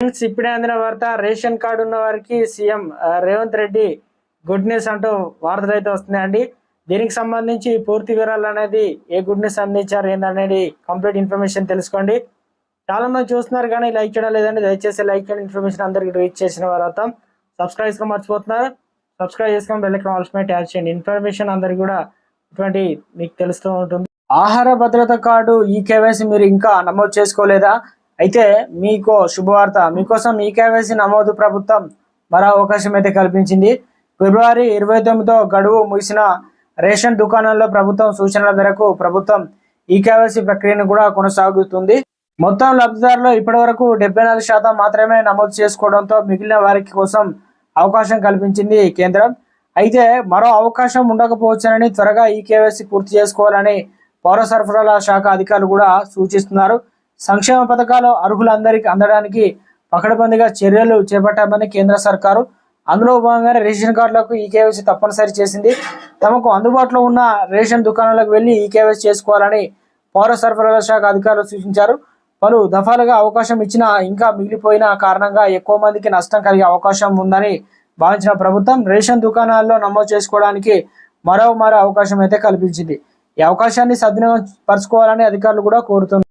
Friends ఇప్పుడే అందిన వార్త రేషన్ కార్డు ఉన్న వారికి CM Revanth Reddy good news అంటూ వార్తలు అయితే వస్తున్నాయండి. దీనికి సంబంధించి పూర్తి వివరాలు అనేది ఏ గుడ్ న్యూస్ అందించారు ఏందనేది కంప్లీట్ ఇన్ఫర్మేషన్ తెలుసుకోండి. చాలా మంది చూస్తున్నారు కానీ లైక్ చేయడం లేదండి. దయచేసి లైక్ చేయండి. ఇన్ఫర్మేషన్ అందరికి రీచ్ చేసిన తర్వాత సబ్స్క్రైబ్ చేసుకొని మర్చిపోతున్నారు. సబ్స్క్రైబ్ చేసుకొని బెల్ ఐకాన్ ట్యాప్ చేయండి. ఇన్ఫర్మేషన్ అందరికి కూడా ఇటువంటి మీకు తెలుస్తూ ఉంటుంది. ఆహార భద్రత కార్డు ఈ కేవైసీ మీరు ఇంకా నమోదు చేసుకోలేదా? అయితే మీకు శుభవార్త. మీకోసం ఈ కేవైసీ నమోదు ప్రభుత్వం మరో అవకాశం అయితే కల్పించింది. ఫిబ్రవరి ఇరవై తొమ్మిదితో గడువు ముగిసిన రేషన్ దుకాణాల్లో ప్రభుత్వం సూచనల మేరకు ప్రభుత్వం ఈ కేవైసీ ప్రక్రియను కూడా కొనసాగుతుంది. మొత్తం లబ్ధిదారులు ఇప్పటి వరకు డెబ్బై నాలుగు శాతం మాత్రమే నమోదు చేసుకోవడంతో మిగిలిన వారికి కోసం అవకాశం కల్పించింది కేంద్రం. అయితే మరో అవకాశం ఉండకపోవచ్చునని త్వరగా ఈ కేవైసీ పూర్తి చేసుకోవాలని పౌర సరఫరాల శాఖ అధికారులు కూడా సూచిస్తున్నారు. సంక్షేమ పథకాలు అర్హులందరికీ అందడానికి పకడబందిగా చర్యలు చేపట్టామని కేంద్ర సర్కారు. అందులో భాగంగానే రేషన్ కార్డులకు ఈ కేవైసీ తప్పనిసరి చేసింది. తమకు అందుబాటులో ఉన్న రేషన్ దుకాణాలకు వెళ్ళి ఈ కేవైసీ చేసుకోవాలని పౌర సరఫరాల శాఖ అధికారులు సూచించారు. పలు దఫాలుగా అవకాశం ఇచ్చినా ఇంకా మిగిలిపోయిన కారణంగా ఎక్కువ మందికి నష్టం కలిగే అవకాశం ఉందని భావించిన ప్రభుత్వం రేషన్ దుకాణాల్లో నమోదు చేసుకోవడానికి మరో మరో అవకాశం అయితే కల్పించింది. ఈ అవకాశాన్ని సద్వినియోగం పరచుకోవాలని అధికారులు కూడా కోరుతున్నారు.